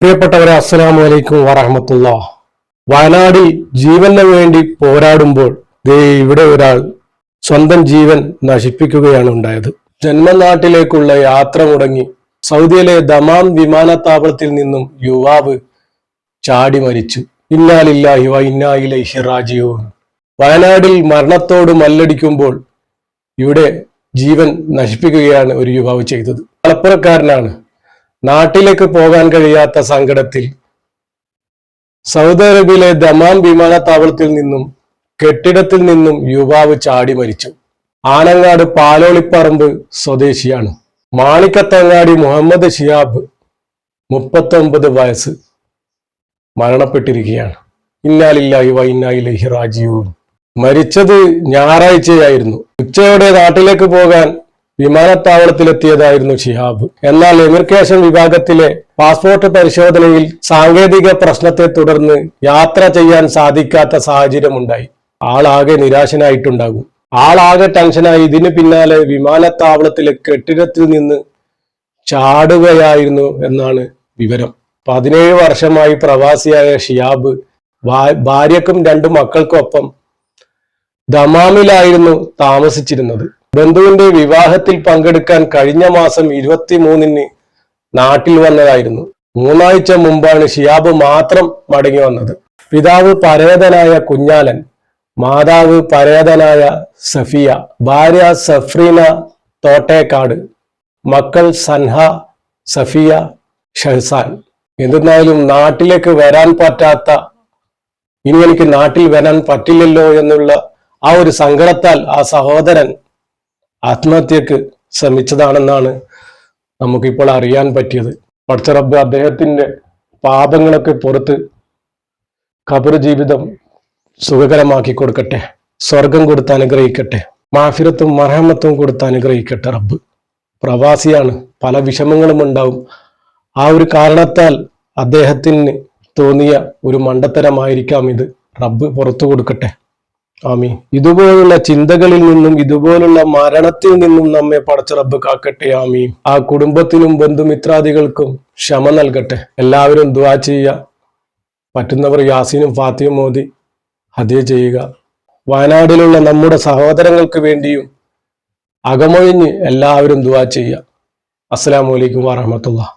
പ്രിയപ്പെട്ടവരെ അസ്സലാമു അലൈക്കും വറഹമത്തുള്ള വയനാടിൽ ജീവന് വേണ്ടി പോരാടുമ്പോൾ ദേ ഇവിടെ ഒരാൾ സ്വന്തം ജീവൻ നശിപ്പിക്കുകയാണ് ഉണ്ടായത്. ജന്മനാട്ടിലേക്കുള്ള യാത്ര മുടങ്ങി സൗദിയിലെ ദമാം വിമാനത്താവളത്തിൽ നിന്നും യുവാവ് ചാടി മരിച്ചു. ഇന്നാലില്ലാഹി വ ഇന്നായിലെ റാജിഊൻ. വയനാടിൽ മരണത്തോട് മല്ലടിക്കുമ്പോൾ ഇവിടെ ജീവൻ നശിപ്പിക്കുകയാണ് ഒരു യുവാവ് ചെയ്തത്. മലപ്പുറക്കാരനാണ്. നാട്ടിലേക്ക് പോകാൻ കഴിയാത്ത സങ്കടത്തിൽ സൗദി അറേബ്യയിലെ ദമാം വിമാനത്താവളത്തിൽ നിന്നും കെട്ടിടത്തിൽ നിന്നും യുവാവ് ചാടി മരിച്ചു. ആനങ്ങാട് പാലോളിപ്പറമ്പ് സ്വദേശിയാണ്. മാണിക്കത്തങ്ങാടി മുഹമ്മദ് ഷിയാബ് മുപ്പത്തൊമ്പത് വയസ്സ് മരണപ്പെട്ടിരിക്കുകയാണ്. ഇന്നാലില്ലായി വ ഇന്നായിലൈഹി റാജിഊൻ. മരിച്ചത് ഞായറാഴ്ചയായിരുന്നു. ഉച്ചയോടെ നാട്ടിലേക്ക് പോകാൻ വിമാനത്താവളത്തിലെത്തിയതായിരുന്നു ഷിഹാബ്. എന്നാൽ എമിഗ്രേഷൻ വിഭാഗത്തിലെ പാസ്പോർട്ട് പരിശോധനയിൽ സാങ്കേതിക പ്രശ്നത്തെ തുടർന്ന് യാത്ര ചെയ്യാൻ സാധിക്കാത്ത സാഹചര്യമുണ്ടായി. ആളാകെ നിരാശനായിട്ടുണ്ടാകും. ആളാകെ ടെൻഷനായി. ഇതിന് പിന്നാലെ വിമാനത്താവളത്തിലെ കെട്ടിടത്തിൽ നിന്ന് ചാടുകയായിരുന്നു എന്നാണ് വിവരം. പതിനേഴ് വർഷമായി പ്രവാസിയായ ഷിയാബ് ഭാര്യക്കും രണ്ടു മക്കൾക്കൊപ്പം ദമാമിലായിരുന്നു താമസിച്ചിരുന്നത്. ബന്ധുവിന്റെ വിവാഹത്തിൽ പങ്കെടുക്കാൻ കഴിഞ്ഞ മാസം ഇരുപത്തിമൂന്നിന് നാട്ടിൽ വന്നതായിരുന്നു. മൂന്നാഴ്ച മുമ്പാണ് ഷിയാബ് മാത്രം മടങ്ങി വന്നത്. പിതാവ് പരേതനായ കുഞ്ഞാലൻ മാതാവ് പരേതനായ സഫിയ ഭാര്യ സഫ്രീന തോട്ടേക്കാട് മക്കൾ സൻഹ സഫിയ ഷഹസാൻ. എന്തെന്നായാലും നാട്ടിലേക്ക് വരാൻ പറ്റാത്ത ഇനി എനിക്ക് നാട്ടിൽ വരാൻ പറ്റില്ലല്ലോ എന്നുള്ള ആ ഒരു സങ്കടത്താൽ ആ സഹോദരൻ ആത്മഹത്യക്ക് ശ്രമിച്ചതാണെന്നാണ് നമുക്കിപ്പോൾ അറിയാൻ പറ്റിയത്. പടച്ചറബ് അദ്ദേഹത്തിന്റെ പാപങ്ങളൊക്കെ പുറത്ത് ഖബർ ജീവിതം സുഖകരമാക്കി കൊടുക്കട്ടെ സ്വർഗം കൊടുത്ത് അനുഗ്രഹിക്കട്ടെ മാഫിരത്തും മറഹമത്തും കൊടുത്ത് അനുഗ്രഹിക്കട്ടെ റബ്ബ്. പ്രവാസിയാണ് പല വിഷമങ്ങളും ഉണ്ടാവും. ആ ഒരു കാരണത്താൽ അദ്ദേഹത്തിന് തോന്നിയ ഒരു മണ്ടത്തരമായിരിക്കാം ഇത്. റബ്ബ് പുറത്തു കൊടുക്കട്ടെ. ആമി ഇതുപോലുള്ള ചിന്തകളിൽ നിന്നും ഇതുപോലുള്ള മരണത്തിൽ നിന്നും നമ്മെ പടച്ച റബ്ബ് കാക്കട്ടെ ആമി ആ കുടുംബത്തിനും ബന്ധുമിത്രാദികൾക്കും ക്ഷമ നൽകട്ടെ. എല്ലാവരും ദ ചെയ്യുക. പറ്റുന്നവർ യാസീനും ഫാത്തിയും മോദി ഹതിയ ചെയ്യുക. വയനാടിലുള്ള നമ്മുടെ സഹോദരങ്ങൾക്ക് വേണ്ടിയും അകമൊഴിഞ്ഞ് എല്ലാവരും ദുവാ ചെയ്യുക. അസ്സാം അലൈക്കും വാറഹമത്തുള്ള